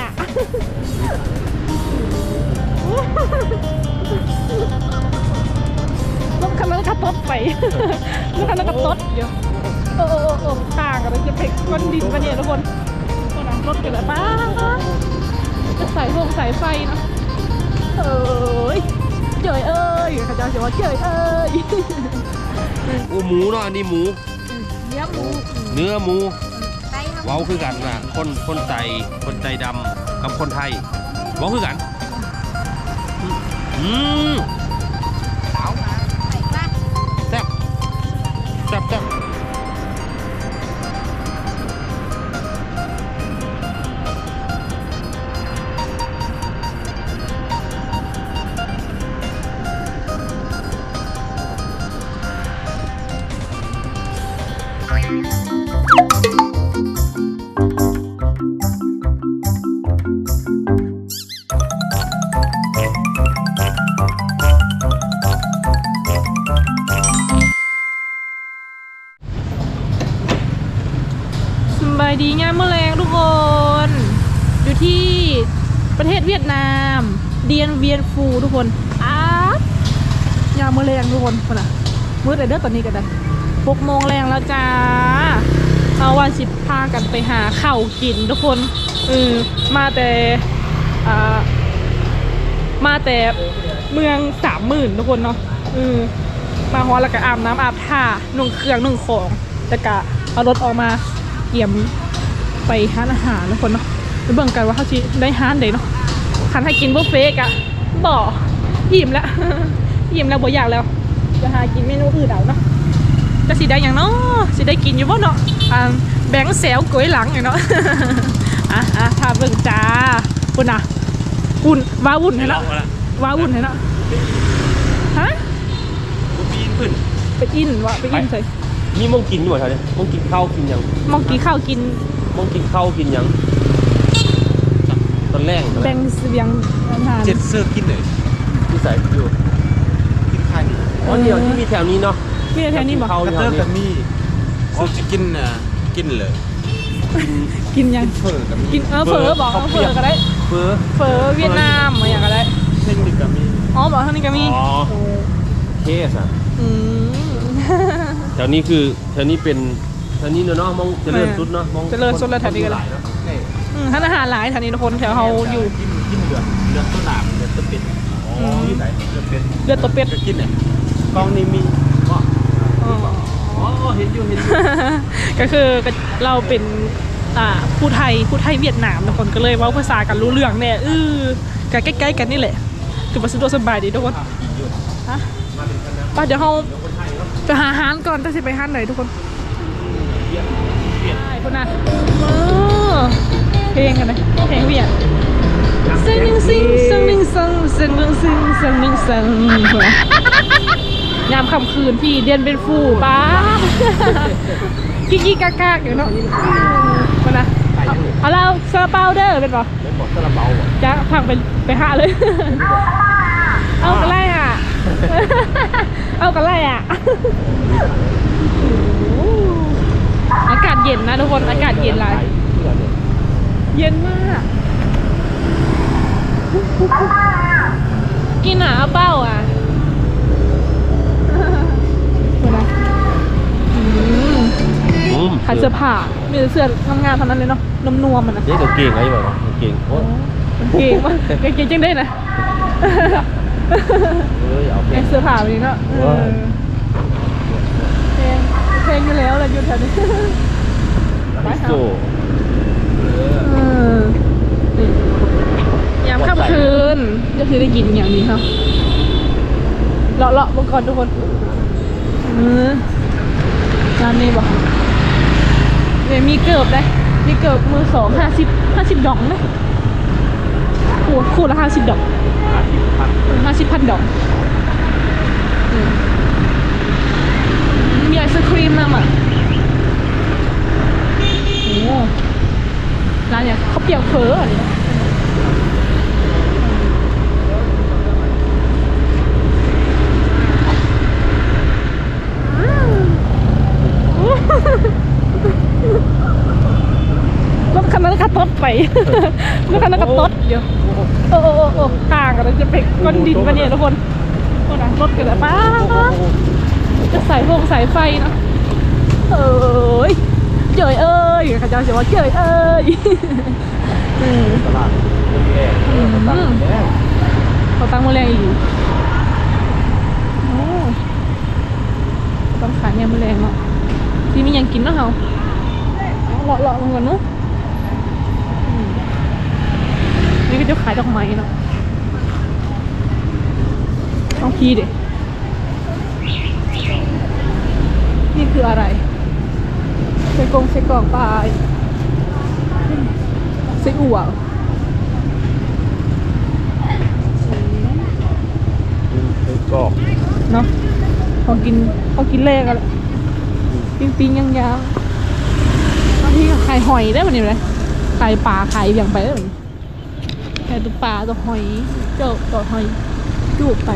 อะ รถคันนั้นก็ตดไปรถคันนั้นก็ตดเดี๋ยวโอ้โอ้โอ้โอ้ต่างกันเลยจะไปก้นดินปะเนี่ยทุกคนคนนั้นรถกันเลยป้าจะใส่พวงสายไฟเนอะเอ้ยเจยเอ้ยเขาจะเขียนว่าเจยเอ้ยโอ้หมูเนาะอันนี้หมู เนื้อหมู เนื้อหมูไปทำ เว้าคือกันนะคนคนใจคนใจดำกับคนไทยเว้าคือกัน อืม บายดีงามเมื่อแรงทุกคน อยู่ที่ประเทศเวียดนาม เดียนเวียนฟูทุกคนอ้ายามเมื่อแรงทุกคนคนอะมืดแต่เด้อตอนนี้กันนะหกโมงแรงแล้วจ้าเอาวันสิบพากันไปหาเข้ากินทุกคนเออมาแต่มาแต่เมืองสามหมื่นทุกคนเนาะเออมาฮอแล้วก็อาบน้ำอาบท่านุ่งเครื่องนุ่งของแล้วก็เอารถออกมา เกี่ยมไปห้านอาหารทุกคนเนาะไปเบิ่งกันว่าเขาจะได้ห้านใดเนาะคันให้กินบุฟเฟ่ต์กะบ่อิ่มแล้วอิ่มแล้วบ่อยากแล้ว จะหากินเมนูอื่นเอาเนาะจะสิได้อย่างเนาะสิได้กินอยู่บ่เนาะอ่าแบงค์แซวกล้วยหลังอย่างเนาะอะอะพาเบิ่งจ้าปุ่นอะวุ่นว้าวุ่นให้เนาะว้าวุ่นให้เนาะฮะปีนขึ้นไปอินวะไปอินใส่ นี่มองกินอยู่เหรอเนี่ยมองกินข้าวกินยังมองกี่ข้าวกินมองกินข้าวกินยังตอนแรกแบ่งเสียงอาหารเจ็ดเซอร์กินเลยที่ใส่อยู่กินข้าวนี่อ๋อเดี๋ยวที่มีแถวนี้เนาะพี่แถวนี้บอกเขากระแถเติวบนี้กับมีเขาจะกินอะกินเลยกินยังเฟอร์กับมีกินเออเฟอบอกเอาเฟอก็ได้เฟ้อเฟอเวียดนามอะไรอย่างก็ได้เทคนิคกับมีอ๋อบอกทางนี้ก็มีอ๋อเคสอะอืมแถวนี้คือแถวนี้เป็นแถวนี้เนาะมองเจริญสุดเนาะมองเจริญสุดแล้วแถวนี้ก็เลย เนาะนี่อืมท่านอาหารหลายแถวนี้ทุกคนแถวเขาอยู่ กินกินเลือดเลือดต้นหนามเลือดต้นเป็ดอ๋อที่ไหนเลือดเป็ดเลือดตัวเป็ดจะกินเนี่ยกล้องนี่มีก็อ๋อ อ๋อเห็นอยู่เห็นอยู่ก็คือเราเป็นอ่าผู้ไทยผู้ไทยเวียดนามทุกคนก็เลยเว่าภาษากันรู้เรื่องเนี่ยเออกันใกล้ๆกันนี่แหละคือมาสะดวกสบายดีทุกคนฮะไปเดี๋ยวเรา ไปหาอาหารก่อนจะสิไปหานไหนทุกคนใช่คนน่ะเออเพลงกันนะเพลงเวียดซิงหนึ่งซิงซิงหนึ่งซิงซิงหนึ่งซิงซิงหนึ่งซิงยามค่ำคืนพี่เดียนเป็นฟูป้ากิ๊กกิ๊กกากๆอยู่เนาะมันะเอาเอาเราซาเปาเด้อเป็นปะเป็นหมดซาเปาอะจะพังไปไปหาเลย เอากันไล่อะ เอากันไล่อะ อากาศเย็นนะทุกคน อากาศเย็นหลายเย็นมาก กินหนาเป้าอะคนนะอืมอืมขายเสื้อผ้ามีแต่เสื้องามๆเท่านั้นเลยเนาะนมนวมๆมันนะเจ๊เดี๋ยวเก่งไงแบบเก่งโอ้ยมันเก่งมากเก่งจังได้นะ เอ้ยเอาไปไอเสื้อผ้าแบบนี้เนาะเออเพลงเพลงอยู่แล้วแหละอยู่แถวนี้ ไปโจเออนี่ยามค่ำคืนก็คือได้กินอย่างนี้ครับเลาะเลาะๆมาก่อนทุกคนเออร้านนี้บอกเนี่ยมีเกิบได้มีเกิบมือสองห้าสิบห้าสิบดอกไหมคู่คู่ละห้าสิบดอก ห้าสิบพันดอกมีไอศครีมนำอะโอ้ร้านเนี่ยเขาเปียกเฟออันนี้รถคันนั้นขับรถไปแล้วก็นักกระตดเดี๋ยว โอ้โอ้โอ้โอ้ห่างกันแล้วจะไปก้อนดินปะเนี่ยทุกคนโอ้นะรถกันแล้วป้าจะใส่พวงสายไฟเนาะเอ้ยเจยเอ้ยข้าเจ้าจะว่าเจยเอ้ยอืมตลาดเป็นแก่ตั้งแก่เขาตั้งมือแรงอีกโอ้ต้องขายเนี่ยมือแรงเนาะที่มีหยังกินเนาะเฮาเอาเลาะเลาะลงก่อนเนาะอืมนี่ก็จะขายดอกไม้เนาะ ต้องพีดินี่คืออะไรใส่กรงใส่กล่องปลายใส่อั่วเป็นกรอบเนาะของกินของกินแรกอะแหละปิ้งปิ้งย่างยางบางทีก็ขายหอยได้แบบนี้เลยขายปลาขายอย่างไปได้แบบนี้ขายตัวปลาตัวหอยเจ้าตัวหอยจูบไป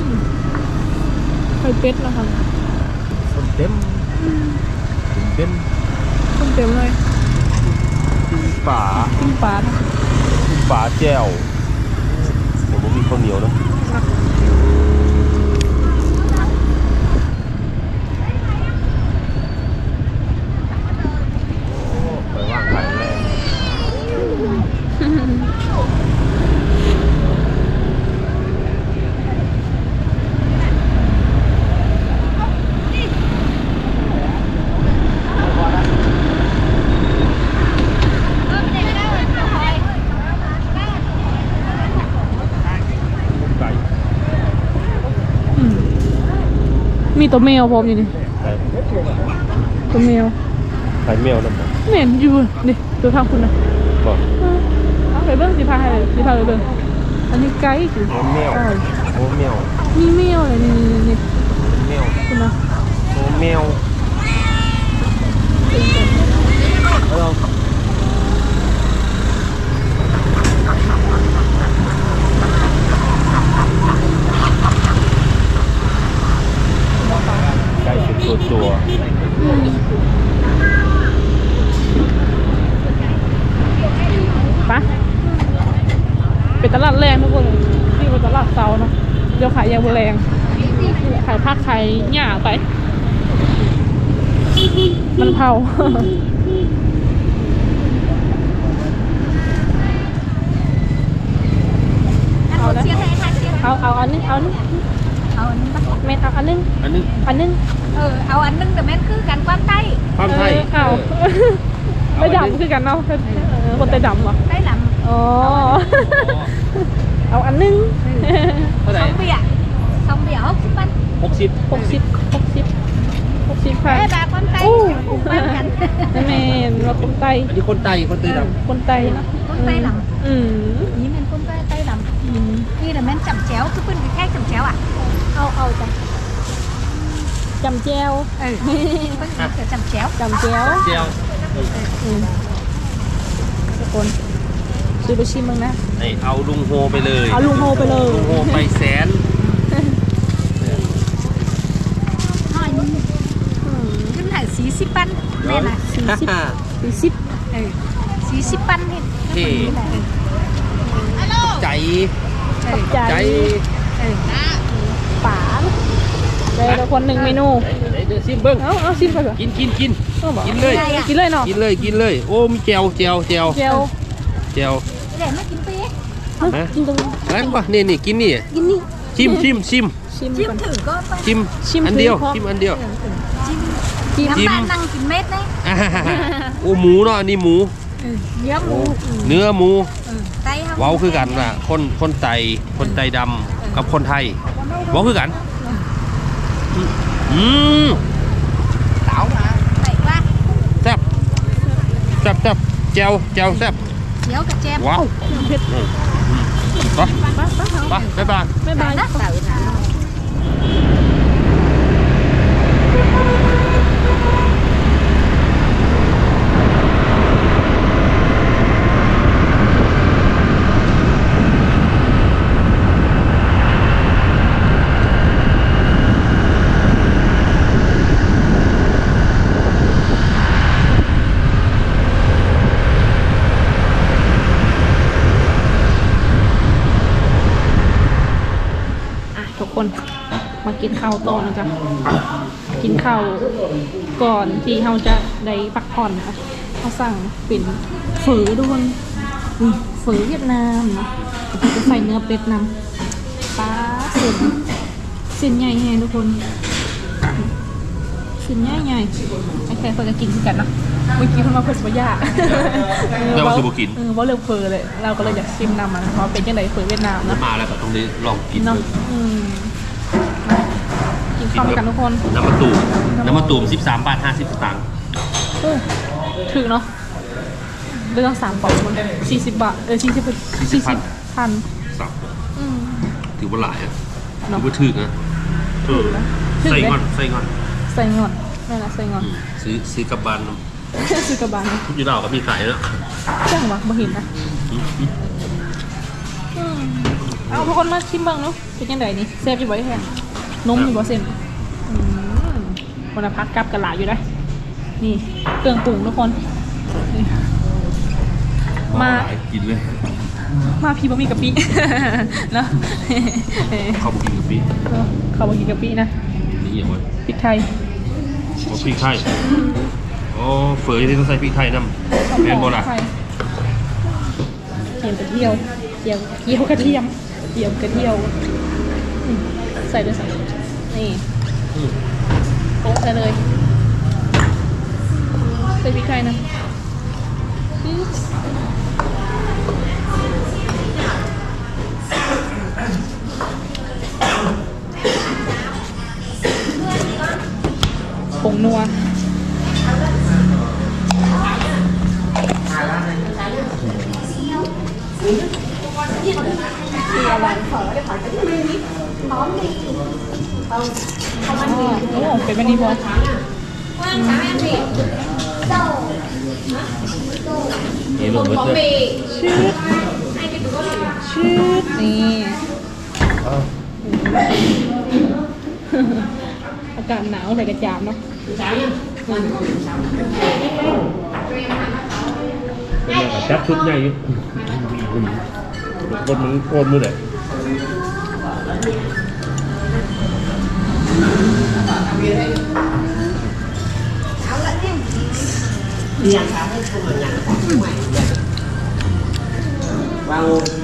อืมไข่ เป็ดนะคะคนเต็มเต็มต้มเต็มเลยป่าปิ้งปลานะป่าแจ่วเดี๋ยวผมมีข้าวเหนียวนะไปว่างขายแรง ไก่ อืมมี ตัวแมวพร้อมอยู่นี่ไก่ตัวแมวไก่แมวนั่นบ่ไม่เห็นอยู่นี่ตัวทางคุณนะบ่เออเอาไปเบิ้งสิพาให้เลยสิพาไปเบิ้งอันนี้ไกด์สิโอ้แมวโอ้แมวมีแมวเลยนี่นี่นี่แมวคุณนะโอ้แมวเอา ไก่เป็นตัวตัว ปะเป็นตลาดแรงทุกคนนี่เป็นตลาดเซาเนาะ เดี๋ยวขายยาบัวแรงขายผักขายหญ้าไป มันเผาเอาเชียร์ให้ค่ะเชียร์เอาเอาอันนึงเอาอันนึงเอาอันนึงปะเม็ดเอาอันนึงอันนึงอันนึงเออเอาอันนึงแต่แม่นคือกันความใต้ความไทยเออเอาไม่ดำคือกันเนาะเออคนไตดำเหรอใต้ลอ๋อเอาอันนึงเท่าำไหสร่องเบียร์สองเบียร์หกสิบปันหกสิบหกสิบหกสิบหกสิบพันเอ้ยบาความใต้อู้ถูกมากกันนั่นแม่นว่าคนไตอันนี้คนไตคนไตดคนไตเนาะคนใต้ลอืมำนี่เป็นคนใต้ใต้ลอืมำนี่แต่แม่นจับแจ๋วคือเพิ่นแค่จับแจ๋วอะเอาเอาจ้ะจำแจวเออเพิ่นจะจับแจ๋วจำแจวำเจียวอืมทุกคน ซื้อไปชิมมั้งนะ ไอเอาลุงโฮไปเลยเอาลุงโฮไปเลย ลุงโฮไปแสนน้อยนึงอืมขึ้นหาสี่สิบปันแม่น่ะสี่สิบสี่สิบเออสี่สิบปันนี่ที่เออใจ เออใจใจเออป๋าได้แล้วคนหนึ่งเมนู ไหนเดี๋ยวซิมเบิ้งเอาเอาชิมไปก่อนกินกินกิน เอาบอกกินเลย กินเลยเนาะกินเลยกินเลย โอ้มีแจวแจวแจวเจล แจวเดี๋ยวไม่กินปีเฮ้ยฮะกินตรงนี้นั่นปะนี่นี่กินนี่กินนี่ชิมชิมชิมชิมจิ้มก่อน ถึงก็ไปชิมชิมอันเดียวคือพอชิมอันเดียว จิ้มชิมจิ้ม น้ำตาลนั่งกินเม็ดเลยอ่าฮ่าฮ่าฮ่าโอ้หมูเนาะอันนี้หมูเออเนื้อหมูเนื้อหมูเออไตเฮาเว้าคือกันว่ะคนคนไตคนไตดำกับคนไทยเว้าคือกันอืมไตว่าแซ่บแซ่บแซ่บแจวแจวแซ่บ เดี๋ยวกับแจมว้าวเผ็ดไปไปไปเอาไปบ๊ายบายบ๊ายบายนะเต่ กินข้าวต่อนะจ๊ะกินข้าวก่อนที่เราจะได้พักผ่อนนะคะเขาสั่งเป็นฝือทุกคนนี่ฝือเวียดนามเนาะจะใส่เนื้อเป็ดนำปลาเส้นเส้นใหญ่แฮงทุกคนเส้นใหญ่ใหญ่ไอ้แค่เพื่อนก็กินคือกันเนาะเมื่อกี้เพิ่นมาเพิ่นบ่ยากแล้วก็สิบ่กินเออว่าเรื่องเฟอเลย เราก็เลยอยากชิมนำมันเพราะเป็นยังไงเฟอเวียดนามเนาะมาแล้วก็ต้องได้ลองกินเนาะดูอืมมา กินข้าวด้วยกันทุกคนน้ำมะตูมน้ำมะตูม 13 บาท 50 สตางค์เออถึงเนาะเรื่องสามปอนด์มันสี่สิบบาท เออสี่สิบสี่สิบพันสับอืมถือว่าหลายอะถืเนาะอว่าถึกนะเออถึกใส่เลยงอนใส่งอนใส่งอนนั่นแหละใส่งอนอืมซื้อซื้อกลับบ้านซื้อกระบาลทุกยี่ดาวก็มีขายแล้วจ้างวะบ่เห็นนะอืมอืมอืมเอาทุกคนมาชิมบ้างเนาะเป็นยังไงนี่แซ่บอยู่บ่ไอ้แห้ง นมอยู่บ่เส้นอืมวันละพักกลับกันหลายอยู่ได้นี่เครื่องปรุงทุกคนนี่มาหลยกินเลย มาพี่บะหมี่กะปิเนาะข้าวบุกินกะปิเออเขาบะหมี่กะปินะนี่อย่างวะพริกไทยว่าพริกไทยอ๋อเฟยที่ต้องใส่พริกไทยน้ำแม่นบ่ล่ะไทยเทียมกระเทียวเทียมเทียวกระเทียมเทียมกระเทียวอืมใส่เลยใส่ นี่อืมโป๊ะใส่เลยใส่พริกไทยนะปึ๊บผงนัวอ๋อโอ้ เป็นแบบนี้พอนี่ลงเบิดเลยชืดชืดนี่อ้าวอากาศหนาวใส่กระจาบเนาะอืมเป็นไงจับชุดใหญ่อยู่อืมคนมันโกนมือเลย vào ngay lên ăn